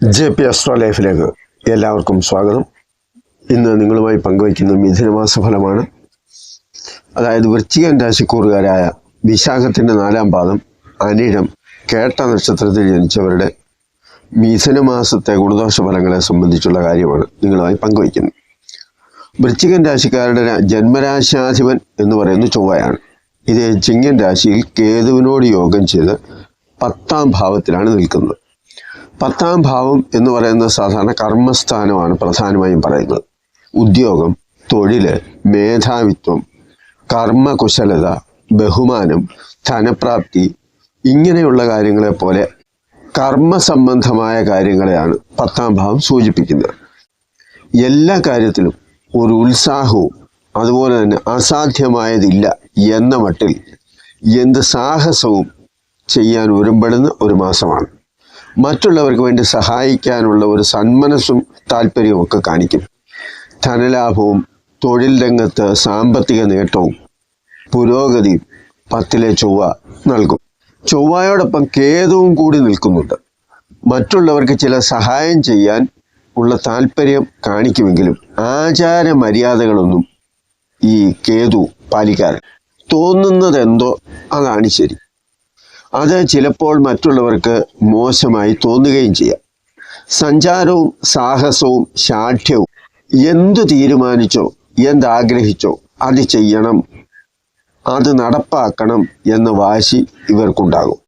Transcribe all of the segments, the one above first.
J P astro ലൈഫിലേക്ക് എല്ലാവർക്കും സ്വാഗതം. ഇന്ന് നിങ്ങളുമായി പങ്കുവയ്ക്കുന്ന മിഥുനമാസ ഫലമാണ്. അതായത് വൃശ്ചികൻ രാശിക്കൂറുകാരായ വിശാഖത്തിന്റെ നാലാം പാദം അനിഴം കേട്ട നക്ഷത്രത്തിൽ ജനിച്ചവരുടെ മിഥുനമാസത്തെ ഗുണദോഷ ഫലങ്ങളെ സംബന്ധിച്ചുള്ള കാര്യമാണ് നിങ്ങളുമായി പങ്കുവയ്ക്കുന്നത്. വൃശ്ചികൻ രാശിക്കാരുടെ ജന്മരാശാധിപൻ എന്ന് പറയുന്നത് ചൊവ്വയാണ്. ഇത് ചിങ്ങൻ രാശിയിൽ കേതുവിനോട് യോഗം ചെയ്ത് പത്താം ഭാവത്തിലാണ് നിൽക്കുന്നത്. പത്താം ഭാവം എന്ന് പറയുന്ന സാധാരണ കർമ്മസ്ഥാനമാണ് പ്രധാനമായും പറയുന്നത്. ഉദ്യോഗം തൊഴിൽ മേധാവിത്വം കർമ്മകുശലത ബഹുമാനം ധനപ്രാപ്തി ഇങ്ങനെയുള്ള കാര്യങ്ങളെ പോലെ കർമ്മ സംബന്ധമായ കാര്യങ്ങളെയാണ് പത്താം ഭാവം സൂചിപ്പിക്കുന്നത്. എല്ലാ കാര്യത്തിലും ഒരു ഉത്സാഹവും അതുപോലെ തന്നെ അസാധ്യമായതില്ല എന്ന മട്ടിൽ എന്ത് സാഹസവും ചെയ്യാൻ ഒരുമ്പെടുന്ന ഒരു മാസമാണ്. മറ്റുള്ളവർക്ക് വേണ്ടി സഹായിക്കാനുള്ള ഒരു സന്മനസ്സും താല്പര്യവും ഒക്കെ കാണിക്കും. ധനലാഭവും തൊഴിൽ രംഗത്ത് സാമ്പത്തിക നേട്ടവും പുരോഗതിയും പത്തിലെ ചൊവ്വ നൽകും. ചൊവ്വയോടൊപ്പം കേതുവും കൂടി നിൽക്കുന്നുണ്ട്. മറ്റുള്ളവർക്ക് ചില സഹായം ചെയ്യാൻ ഉള്ള താല്പര്യം കാണിക്കുമെങ്കിലും ആചാര മര്യാദകളൊന്നും ഈ കേതു പാലിക്കാറില്ല. തോന്നുന്നതെന്തോ അതാണ് ശരി. അത് ചിലപ്പോൾ മറ്റുള്ളവർക്ക് മോശമായി തോന്നുകയും ചെയ്യാം. സഞ്ചാരവും സാഹസവും ശാഠ്യവും എന്തു തീരുമാനിച്ചോ എന്താഗ്രഹിച്ചോ അത് ചെയ്യണം അത് നടപ്പാക്കണം എന്ന വാശി ഇവർക്കുണ്ടാകും.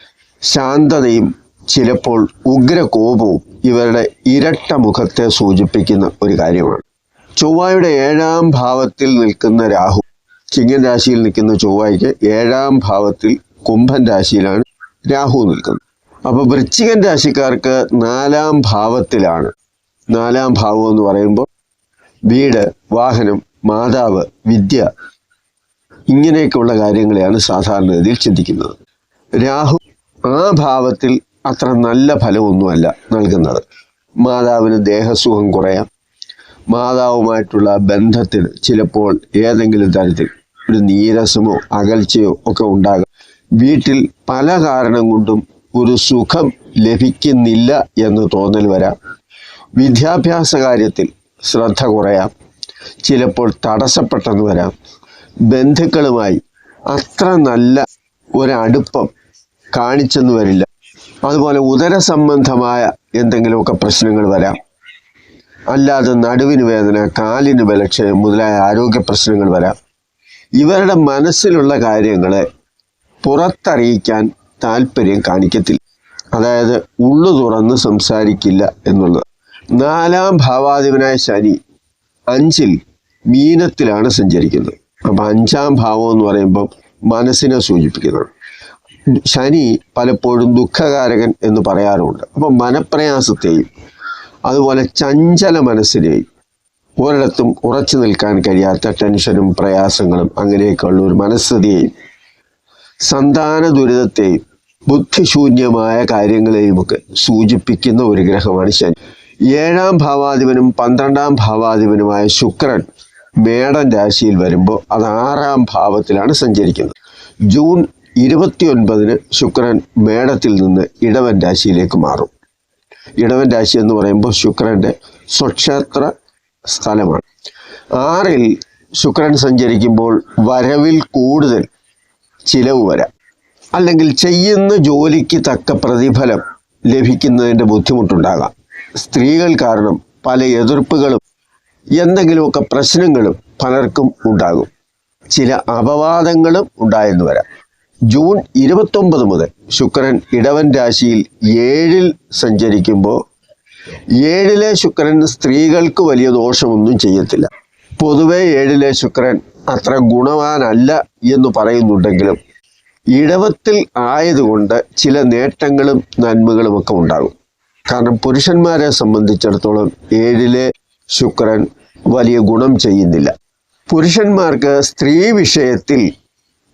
ശാന്തതയും ചിലപ്പോൾ ഉഗ്രകോപവും ഇവരുടെ ഇരട്ട മുഖത്തെ സൂചിപ്പിക്കുന്ന ഒരു കാര്യമാണ്. ചൊവ്വയുടെ ഏഴാം ഭാവത്തിൽ നിൽക്കുന്ന രാഹു ചിങ്ങൻ രാശിയിൽ നിൽക്കുന്ന ചൊവ്വയ്ക്ക് ഏഴാം ഭാവത്തിൽ കുംഭൻ രാശിയിലാണ് രാഹു നിൽക്കുന്നത് അപ്പോൾ വൃശ്ചികൻ രാശിക്കാർക്ക് നാലാം ഭാവത്തിലാണ്. നാലാം ഭാവം എന്ന് പറയുമ്പോൾ വീട് വാഹനം മാതാവ് വിദ്യ ഇങ്ങനെയൊക്കെയുള്ള കാര്യങ്ങളെയാണ് സാധാരണഗതിയിൽ ചിന്തിക്കുന്നത്. രാഹു ആ ഭാവത്തിൽ അത്ര നല്ല ഫലമൊന്നുമല്ല നൽകുന്നത്. മാതാവിന് ദേഹസുഖം കുറയാം. മാതാവുമായിട്ടുള്ള ബന്ധത്തിൽ ചിലപ്പോൾ ഏതെങ്കിലും തരത്തിൽ ഒരു നീരസമോ അകൽച്ചയോ ഒക്കെ ഉണ്ടാകാം. വീട്ടിൽ പല കാരണം കൊണ്ടും ഒരു സുഖം ലഭിക്കുന്നില്ല എന്ന് തോന്നൽ വരാം. വിദ്യാഭ്യാസ കാര്യത്തിൽ ശ്രദ്ധ കുറയാം. ചിലപ്പോൾ തടസ്സപ്പെട്ടെന്ന് വരാം. ബന്ധുക്കളുമായി അത്ര നല്ല ഒരടുപ്പം കാണിച്ചെന്ന് വരില്ല. അതുപോലെ ഉദര സംബന്ധമായ എന്തെങ്കിലുമൊക്കെ പ്രശ്നങ്ങൾ വരാം. അല്ലാതെ നടുവിന് വേദന കാലിന് ബലക്ഷയം മുതലായ ആരോഗ്യ പ്രശ്നങ്ങൾ വരാം. ഇവരുടെ മനസ്സിലുള്ള കാര്യങ്ങളെ പുറത്തറിയിക്കാൻ താല്പര്യം കാണിക്കത്തില്ല. അതായത് ഉള്ളു തുറന്ന് സംസാരിക്കില്ല എന്നുള്ളത്. നാലാം ഭാവാധിപനായ ശനി അഞ്ചിൽ മീനത്തിലാണ് സഞ്ചരിക്കുന്നത്. അപ്പം അഞ്ചാം ഭാവം എന്ന് പറയുമ്പം മനസ്സിനെ സൂചിപ്പിക്കുന്നത്. ശനി പലപ്പോഴും ദുഃഖകാരകൻ എന്ന് പറയാറുണ്ട്. അപ്പം മനപ്രയാസത്തെയും അതുപോലെ ചഞ്ചല മനസ്സിനെയും ഒരിടത്തും ഉറച്ചു നിൽക്കാൻ കഴിയാത്ത ടെൻഷനും പ്രയാസങ്ങളും അങ്ങനെയൊക്കെയുള്ള ഒരു മനസ്ഥിതിയെയും സന്താന ദുരിതത്തെയും ബുദ്ധിശൂന്യമായ കാര്യങ്ങളെയുമൊക്കെ സൂചിപ്പിക്കുന്ന ഒരു ഗ്രഹമാണ് ശനി. ഏഴാം ഭാവാധിപനും പന്ത്രണ്ടാം ഭാവാധിപനുമായ ശുക്രൻ മേടൻ രാശിയിൽ വരുമ്പോൾ അത് ആറാം ഭാവത്തിലാണ് സഞ്ചരിക്കുന്നത്. ജൂൺ ഇരുപത്തിയൊൻപതിന് ശുക്രൻ മേടത്തിൽ നിന്ന് ഇടവൻ രാശിയിലേക്ക് മാറും. ഇടവൻ രാശി എന്ന് പറയുമ്പോൾ ശുക്രന്റെ സ്വക്ഷേത്ര സ്ഥലമാണ്. ആറിൽ ശുക്രൻ സഞ്ചരിക്കുമ്പോൾ വരവിൽ കൂടുതൽ ചിലവ് വരാം. അല്ലെങ്കിൽ ചെയ്യുന്ന ജോലിക്ക് തക്ക പ്രതിഫലം ലഭിക്കുന്നതിന്റെ ബുദ്ധിമുട്ടുണ്ടാകാം. സ്ത്രീകൾ കാരണം പല എതിർപ്പുകളും എന്തെങ്കിലുമൊക്കെ പ്രശ്നങ്ങളും പലർക്കും ഉണ്ടാകും. ചില അപവാദങ്ങളും ഉണ്ടായെന്ന് വരാം. ജൂൺ ഇരുപത്തൊമ്പത് മുതൽ ശുക്രൻ ഇടവൻ രാശിയിൽ ഏഴിൽ സഞ്ചരിക്കുമ്പോൾ ഏഴിലെ ശുക്രൻ സ്ത്രീകൾക്ക് വലിയ ദോഷമൊന്നും ചെയ്യത്തില്ല. പൊതുവെ ഏഴിലെ ശുക്രൻ അത്ര ഗുണവാനല്ല എന്ന് പറയുന്നുണ്ടെങ്കിലും ഇടവത്തിൽ ആയതുകൊണ്ട് ചില നേട്ടങ്ങളും നന്മകളും ഒക്കെ ഉണ്ടാകും. കാരണം പുരുഷന്മാരെ സംബന്ധിച്ചിടത്തോളം ഏഴിലെ ശുക്രൻ വലിയ ഗുണം ചെയ്യുന്നില്ല. പുരുഷന്മാർക്ക് സ്ത്രീ വിഷയത്തിൽ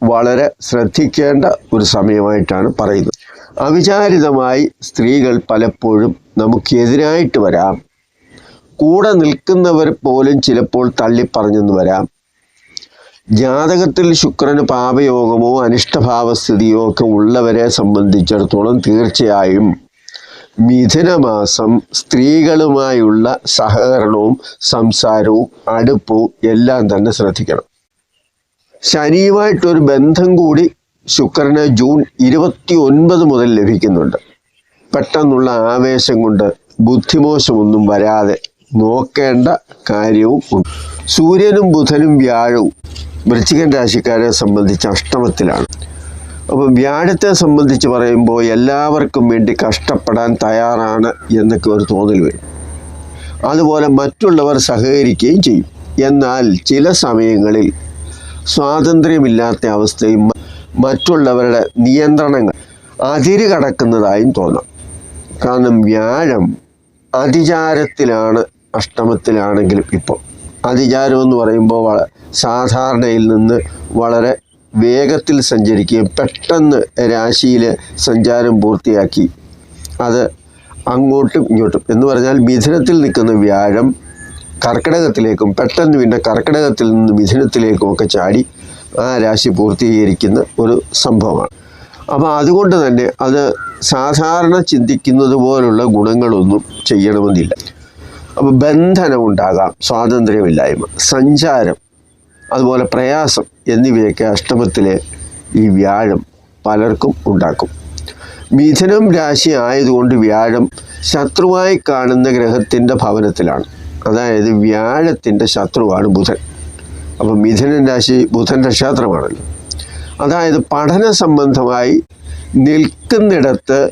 വളരെ ശ്രദ്ധിക്കേണ്ട ഒരു സമയമായിട്ടാണ് പറയുന്നത്. അവിചാരിതമായി സ്ത്രീകൾ പലപ്പോഴും നമുക്കെതിരായിട്ട് വരാം. കൂടെ നിൽക്കുന്നവർ പോലും ചിലപ്പോൾ തള്ളിപ്പറഞ്ഞെന്ന് വരാം. ജാതകത്തിൽ ശുക്രന് പാപയോഗമോ അനിഷ്ടഭാവസ്ഥിതിയോ ഒക്കെ ഉള്ളവരെ സംബന്ധിച്ചിടത്തോളം തീർച്ചയായും മിഥുനമാസം സ്ത്രീകളുമായുള്ള സഹകരണവും സംസാരവും അടുപ്പവും എല്ലാം തന്നെ ശ്രദ്ധിക്കണം. ശനിയുമായിട്ടൊരു ബന്ധം കൂടി ശുക്രന് ജൂൺ ഇരുപത്തി ഒൻപത് മുതൽ ലഭിക്കുന്നുണ്ട്. പെട്ടെന്നുള്ള ആവേശം കൊണ്ട് ബുദ്ധിമോശമൊന്നും വരാതെ നോക്കേണ്ട കാര്യവും ഉണ്ട്. സൂര്യനും ബുധനും വ്യാഴവും. വൃശ്ചികൻ രാശിക്കാരെ സംബന്ധിച്ച് അഷ്ടമത്തിലാണ്. അപ്പം വ്യാഴത്തെ സംബന്ധിച്ച് പറയുമ്പോൾ എല്ലാവർക്കും വേണ്ടി കഷ്ടപ്പെടാൻ തയ്യാറാണ് എന്നൊക്കെ ഒരു തോന്നൽ വരും. അതുപോലെ മറ്റുള്ളവർ സഹകരിക്കുകയും ചെയ്യും. എന്നാൽ ചില സമയങ്ങളിൽ സ്വാതന്ത്ര്യമില്ലാത്ത അവസ്ഥയും മറ്റുള്ളവരുടെ നിയന്ത്രണങ്ങൾ അതിര് കടക്കുന്നതായും തോന്നാം. കാരണം വ്യാഴം അതിചാരത്തിലാണ് അഷ്ടമത്തിലാണെങ്കിലും ഇപ്പോൾ അതിചാരം എന്ന് പറയുമ്പോൾ സാധാരണയിൽ നിന്ന് വളരെ വേഗത്തിൽ സഞ്ചരിക്കുകയും പെട്ടെന്ന് രാശിയിൽ സഞ്ചാരം പൂർത്തിയാക്കി. അത് അങ്ങോട്ടും ഇങ്ങോട്ടും. എന്ന് പറഞ്ഞാൽ മിഥുനത്തിൽ നിൽക്കുന്ന വ്യാഴം കർക്കിടകത്തിലേക്കും പെട്ടെന്ന് പിന്നെ കർക്കിടകത്തിൽ നിന്ന് മിഥുനത്തിലേക്കും ഒക്കെ ചാടി ആ രാശി പൂർത്തീകരിക്കുന്ന ഒരു സംഭവമാണ്. അപ്പോൾ അതുകൊണ്ട് തന്നെ അത് സാധാരണ ചിന്തിക്കുന്നത് പോലുള്ള ഗുണങ്ങളൊന്നും ചെയ്യണമെന്നില്ല. അപ്പോൾ ബന്ധനം ഉണ്ടാകാം സ്വാതന്ത്ര്യമില്ലായ്മ സഞ്ചാരം അതുപോലെ പ്രയാസം എന്നിവയൊക്കെ അഷ്ടമത്തിലെ ഈ വ്യാഴം പലർക്കും ഉണ്ടാക്കും. മിഥുനം രാശി ആയതുകൊണ്ട് വ്യാഴം ശത്രുവായി കാണുന്ന ഗ്രഹത്തിന്റെ ഭവനത്തിലാണ്. അതായത് വ്യാഴത്തിന്റെ ശത്രുവാണ് ബുധൻ. അപ്പം മിഥുനൻ രാശി ബുധന്റെ ക്ഷേത്രമാണല്ലോ അതായത് പഠന സംബന്ധമായി നിൽക്കുന്നിടത്ത്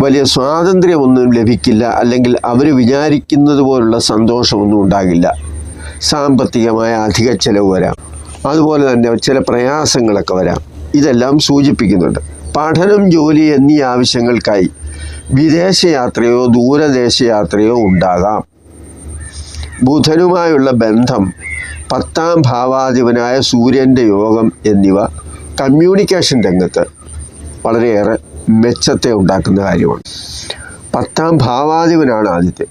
വലിയ സ്വാതന്ത്ര്യമൊന്നും ലഭിക്കില്ല. അല്ലെങ്കിൽ അവർ വിചാരിക്കുന്നത് പോലുള്ള സന്തോഷമൊന്നും ഉണ്ടാകില്ല. സാമ്പത്തികമായ അധിക ചെലവ് വരാം. അതുപോലെ തന്നെ ചില പ്രയാസങ്ങളൊക്കെ വരാം. ഇതെല്ലാം സൂചിപ്പിക്കുന്നുണ്ട്. പഠനം ജോലി എന്നീ ആവശ്യങ്ങൾക്കായി വിദേശയാത്രയോ ദൂരദേശയാത്രയോ ഉണ്ടാകാം. ബുധനുമായുള്ള ബന്ധം പത്താം ഭാവാധിപനായ സൂര്യന്റെ യോഗം എന്നിവ കമ്മ്യൂണിക്കേഷൻ രംഗത്ത് വളരെയേറെ മെച്ചത്തെ ഉണ്ടാക്കുന്ന കാര്യമാണ്. പത്താം ഭാവാധിപനാണ് ആദിത്യൻ.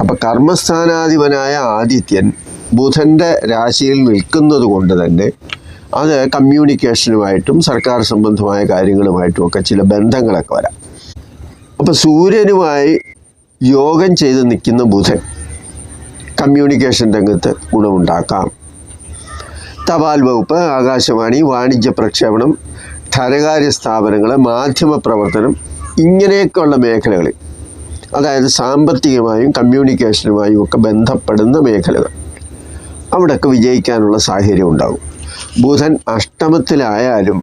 അപ്പം കർമ്മസ്ഥാനാധിപനായ ആദിത്യൻ ബുധന്റെ രാശിയിൽ നിൽക്കുന്നത് കൊണ്ട് തന്നെ അത് കമ്മ്യൂണിക്കേഷനുമായിട്ടും സർക്കാർ സംബന്ധമായ കാര്യങ്ങളുമായിട്ടും ഒക്കെ ചില ബന്ധങ്ങളൊക്കെ വരാം. അപ്പോൾ സൂര്യനുമായി യോഗം ചെയ്ത് നിൽക്കുന്ന ബുധൻ കമ്മ്യൂണിക്കേഷൻ രംഗത്ത് ഗുണമുണ്ടാക്കാം. തപാൽ വകുപ്പ് ആകാശവാണി വാണിജ്യ പ്രക്ഷേപണം ധനകാര്യ സ്ഥാപനങ്ങൾ മാധ്യമ പ്രവർത്തനം ഇങ്ങനെയൊക്കെയുള്ള മേഖലകളിൽ അതായത് സാമ്പത്തികമായും കമ്മ്യൂണിക്കേഷനുമായും ഒക്കെ ബന്ധപ്പെടുന്ന മേഖലകൾ അവിടെയൊക്കെ വിജയിക്കാനുള്ള സാഹചര്യം ഉണ്ടാകും ബുധൻ അഷ്ടമത്തിലായാലും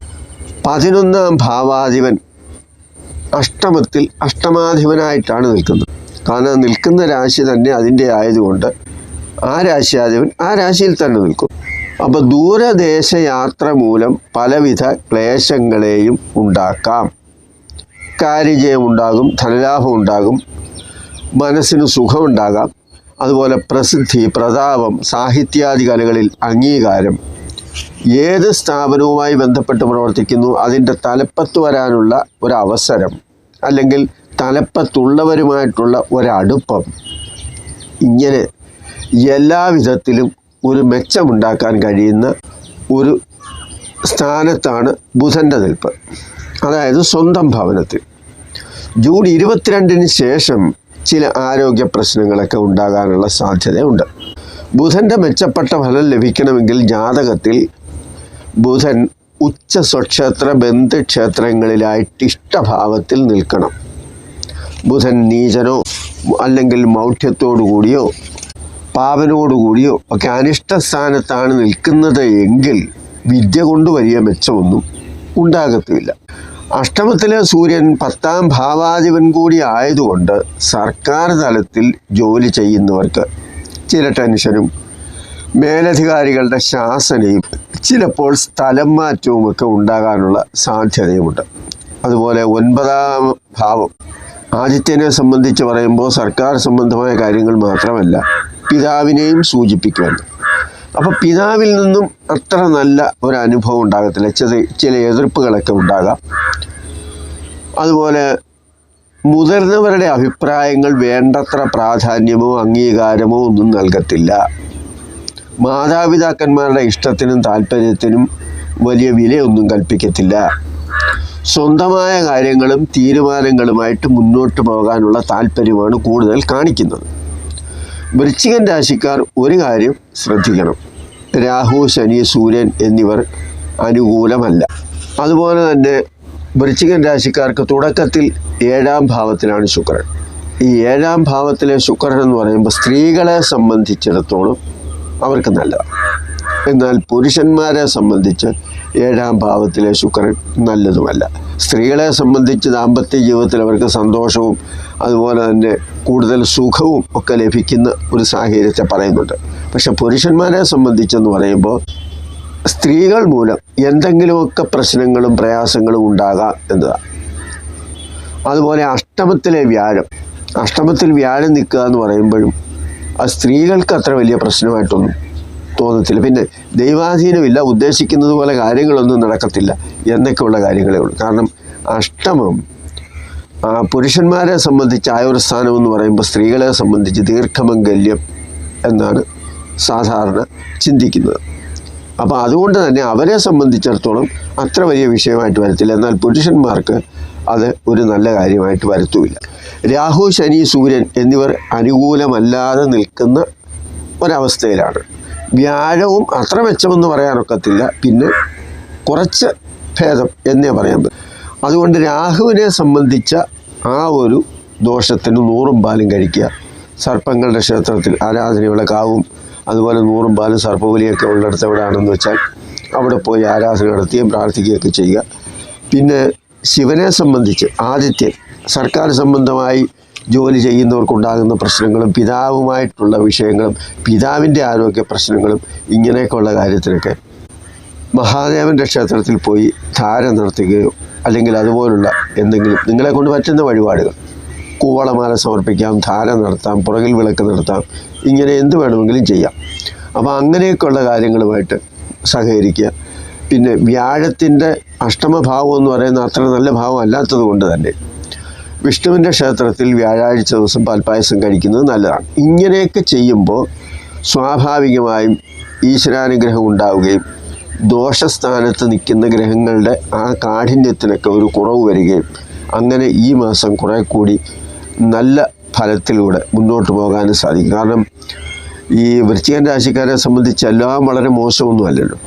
പതിനൊന്നാം ഭാവാധിപൻ അഷ്ടമത്തിൽ അഷ്ടമാധിപനായിട്ടാണ് നിൽക്കുന്നത്. കാരണം നിൽക്കുന്ന രാശി തന്നെ അതിന്റെ ആയതുകൊണ്ട് ആ രാശിയാധിപൻ ആ രാശിയിൽ തന്നെ നിൽക്കും. അപ്പോൾ ദൂരദേശ യാത്ര മൂലം പലവിധ ക്ലേശങ്ങളെയും ഉണ്ടാക്കാം. കാര്യജയം ഉണ്ടാകും ധനലാഭം ഉണ്ടാകും മനസ്സിന് സുഖമുണ്ടാകാം അതുപോലെ പ്രസിദ്ധി പ്രതാപം സാഹിത്യാദി കലകളിൽ അംഗീകാരം. ഏത് സ്ഥാപനവുമായി ബന്ധപ്പെട്ട് പ്രവർത്തിക്കുന്നു അതിന്റെ തലപ്പത്ത് വരാനുള്ള ഒരവസരം അല്ലെങ്കിൽ തലപ്പത്തുള്ളവരുമായിട്ടുള്ള ഒരടുപ്പം. ഇങ്ങനെ എല്ലാ വിധത്തിലും ഒരു മെച്ചമുണ്ടാക്കാൻ കഴിയുന്ന ഒരു സ്ഥാനത്താണ് ബുധന്റെ നിൽപ്പ്. അതായത് സ്വന്തം ഭവനത്തിൽ. ജൂൺ ഇരുപത്തിരണ്ടിന് ശേഷം ചില ആരോഗ്യ പ്രശ്നങ്ങളൊക്കെ ഉണ്ടാകാനുള്ള സാധ്യതയുണ്ട്. ബുധന്റെ മെച്ചപ്പെട്ട ഫലം ലഭിക്കണമെങ്കിൽ ജാതകത്തിൽ ബുധൻ ഉച്ച സ്വക്ഷേത്ര ബന്ധുക്ഷേത്രങ്ങളിലായിട്ട് ഇഷ്ടഭാവത്തിൽ നിൽക്കണം. ബുധൻ നീചനോ അല്ലെങ്കിൽ മൗഢ്യത്തോടു കൂടിയോ പാപനോടു കൂടിയോ ഒക്കെ അനിഷ്ട സ്ഥാനത്താണ് നിൽക്കുന്നത് എങ്കിൽ വിദ്യ കൊണ്ട് വലിയ മെച്ചമൊന്നും ഉണ്ടാകത്തുമില്ല. അഷ്ടമത്തിലെ സൂര്യൻ പത്താം ഭാവാധിപൻ കൂടി ആയതുകൊണ്ട് സർക്കാർ തലത്തിൽ ജോലി ചെയ്യുന്നവർക്ക് ചില ടെൻഷനും മേലധികാരികളുടെ ശാസനയും ചിലപ്പോൾ സ്ഥലം മാറ്റവും ഒക്കെ ഉണ്ടാകാനുള്ള സാധ്യതയുമുണ്ട്. അതുപോലെ ഒൻപതാം ഭാവം ആദിത്യനെ സംബന്ധിച്ച് പറയുമ്പോൾ സർക്കാർ സംബന്ധമായ കാര്യങ്ങൾ മാത്രമല്ല പിതാവിനെയും സൂചിപ്പിക്കുമെന്ന് അപ്പോൾ പിതാവിൽ നിന്നും അത്ര നല്ല ഒരു അനുഭവം ഉണ്ടാകത്തില്ല. ചില ചില എതിർപ്പുകളൊക്കെ ഉണ്ടാകാം. അതുപോലെ മുതിർന്നവരുടെ അഭിപ്രായങ്ങൾ വേണ്ടത്ര പ്രാധാന്യമോ അംഗീകാരമോ ഒന്നും നൽകത്തില്ല. മാതാപിതാക്കന്മാരുടെ ഇഷ്ടത്തിനും താല്പര്യത്തിനും വലിയ വിലയൊന്നും കൽപ്പിക്കത്തില്ല. സ്വന്തമായ കാര്യങ്ങളും തീരുമാനങ്ങളുമായിട്ട് മുന്നോട്ട് പോകാനുള്ള താല്പര്യമാണ് കൂടുതൽ കാണിക്കുന്നത്. വൃശ്ചികൻ രാശിക്കാർ ഒരു കാര്യം ശ്രദ്ധിക്കണം. രാഹു ശനി സൂര്യൻ എന്നിവർ അനുകൂലമല്ല. അതുപോലെ തന്നെ വൃശ്ചികൻ രാശിക്കാർക്ക് തുടക്കത്തിൽ ഏഴാം ഭാവത്തിലാണ് ശുക്രൻ. ഈ ഏഴാം ഭാവത്തിലെ ശുക്രൻ എന്ന് പറയുമ്പോൾ സ്ത്രീകളെ സംബന്ധിച്ചിടത്തോളം അവർക്ക് നല്ലതാണ്. എന്നാൽ പുരുഷന്മാരെ സംബന്ധിച്ച് ഏഴാം ഭാവത്തിലെ ശുക്രൻ നല്ലതുമല്ല. സ്ത്രീകളെ സംബന്ധിച്ച് ദാമ്പത്യ ജീവിതത്തിൽ അവർക്ക് സന്തോഷവും അതുപോലെ തന്നെ കൂടുതൽ സുഖവും ഒക്കെ ലഭിക്കുന്ന ഒരു സാഹചര്യത്തെ പറയുന്നുണ്ട്. പക്ഷെ പുരുഷന്മാരെ സംബന്ധിച്ചെന്ന് പറയുമ്പോൾ സ്ത്രീകൾ മൂലം എന്തെങ്കിലുമൊക്കെ പ്രശ്നങ്ങളും പ്രയാസങ്ങളും ഉണ്ടാകാം എന്നതാണ്. അതുപോലെ അഷ്ടമത്തിലെ വ്യാഴം. അഷ്ടമത്തിൽ വ്യാഴം നിൽക്കുക എന്ന് പറയുമ്പോഴും അത് സ്ത്രീകൾക്ക് അത്ര വലിയ പ്രശ്നമായിട്ടൊന്നും തോന്നത്തില്ല. പിന്നെ ദൈവാധീനമില്ല ഉദ്ദേശിക്കുന്നത് പോലെ കാര്യങ്ങളൊന്നും നടക്കത്തില്ല എന്നൊക്കെയുള്ള കാര്യങ്ങളേ ഉള്ളൂ. കാരണം അഷ്ടമം പുരുഷന്മാരെ സംബന്ധിച്ച് ആയ ഒരു സ്ഥാനം എന്ന് പറയുമ്പോൾ സ്ത്രീകളെ സംബന്ധിച്ച് ദീർഘമംഗല്യം എന്നാണ് സാധാരണ ചിന്തിക്കുന്നത്. അപ്പോൾ അതുകൊണ്ട് തന്നെ അവരെ സംബന്ധിച്ചിടത്തോളം അത്ര വലിയ വിഷയമായിട്ട് വരത്തില്ല. എന്നാൽ പുരുഷന്മാർക്ക് അത് ഒരു നല്ല കാര്യമായിട്ട് വരത്തുമില്ല. രാഹു ശനി സൂര്യൻ എന്നിവർ അനുകൂലമല്ലാതെ നിൽക്കുന്ന ഒരവസ്ഥയിലാണ്. വ്യാഴവും അത്ര മെച്ചമെന്ന് പറയാനൊക്കത്തില്ല പിന്നെ കുറച്ച് ഭേദം എന്നേ പറയാൻ പറ്റും അതുകൊണ്ട് രാഹുവിനെ സംബന്ധിച്ച ആ ഒരു ദോഷത്തിന് നൂറും പാലും കഴിക്കുക. സർപ്പങ്ങളുടെ ക്ഷേത്രത്തിൽ ആരാധനയുള്ള കാവും അതുപോലെ നൂറും പാലും സർപ്പവലിയൊക്കെ ഉള്ളിടത്ത് എവിടെയാണെന്ന് വെച്ചാൽ അവിടെ പോയി ആരാധന നടത്തുകയും പ്രാർത്ഥിക്കുകയൊക്കെ ചെയ്യുക. പിന്നെ ശിവനെ സംബന്ധിച്ച് ആദിത്യൻ സർക്കാർ സംബന്ധമായി ജോലി ചെയ്യുന്നവർക്കുണ്ടാകുന്ന പ്രശ്നങ്ങളും പിതാവുമായിട്ടുള്ള വിഷയങ്ങളും പിതാവിന്റെ ആരോഗ്യ പ്രശ്നങ്ങളും ഇങ്ങനെയൊക്കെയുള്ള കാര്യത്തിനൊക്കെ മഹാദേവന്റെ ക്ഷേത്രത്തിൽ പോയി ധാര നടത്തുകയോ അല്ലെങ്കിൽ അതുപോലുള്ള എന്തെങ്കിലും നിങ്ങളെ കൊണ്ട് പറ്റുന്ന വഴിപാടുകൾ. കൂവളമാല സമർപ്പിക്കാം ധാര നടത്താം പുറകിൽ വിളക്ക് നടത്താം ഇങ്ങനെ എന്ത് വേണമെങ്കിലും ചെയ്യാം. അപ്പോൾ അങ്ങനെയൊക്കെയുള്ള കാര്യങ്ങളുമായിട്ട് സഹകരിക്കുക. പിന്നെ വ്യാഴത്തിന്റെ അഷ്ടമഭാവം എന്ന് പറയുന്ന അത്ര നല്ല ഭാവം അല്ലാത്തത് കൊണ്ട് തന്നെ വിഷ്ണുവിന്റെ ക്ഷേത്രത്തിൽ വ്യാഴാഴ്ച ദിവസം പാൽപ്പായസം കഴിക്കുന്നത് നല്ലതാണ്. ഇങ്ങനെയൊക്കെ ചെയ്യുമ്പോൾ സ്വാഭാവികമായും ഈശ്വരാനുഗ്രഹം ഉണ്ടാവുകയും ദോഷസ്ഥാനത്ത് നിൽക്കുന്ന ഗ്രഹങ്ങളുടെ ആ കാഠിന്യത്തിനൊക്കെ ഒരു കുറവ് വരികയും അങ്ങനെ ഈ മാസം കുറേ കൂടി നല്ല ഫലത്തിലൂടെ മുന്നോട്ട് പോകാനും സാധിക്കും. കാരണം ഈ വൃശ്ചികൻ രാശിക്കാരെ സംബന്ധിച്ച് എല്ലാം വളരെ മോശമൊന്നുമല്ലല്ലോ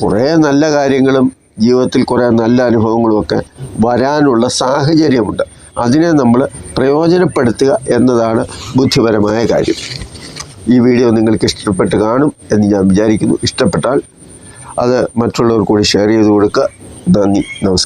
കുറേ നല്ല കാര്യങ്ങളും ജീവിതത്തിൽ കുറേ നല്ല അനുഭവങ്ങളുമൊക്കെ വരാനുള്ള സാഹചര്യമുണ്ട്. അതിനെ നമ്മൾ പ്രയോജനപ്പെടുത്തുക എന്നതാണ് ബുദ്ധിപരമായ കാര്യം. ഈ വീഡിയോ നിങ്ങൾക്ക് ഇഷ്ടപ്പെട്ട് കാണും എന്ന് ഞാൻ വിചാരിക്കുന്നു. ഇഷ്ടപ്പെട്ടാൽ അത് മറ്റുള്ളവർ കൂടി ഷെയർ ചെയ്ത് കൊടുക്കുക. നന്ദി. നമസ്കാരം.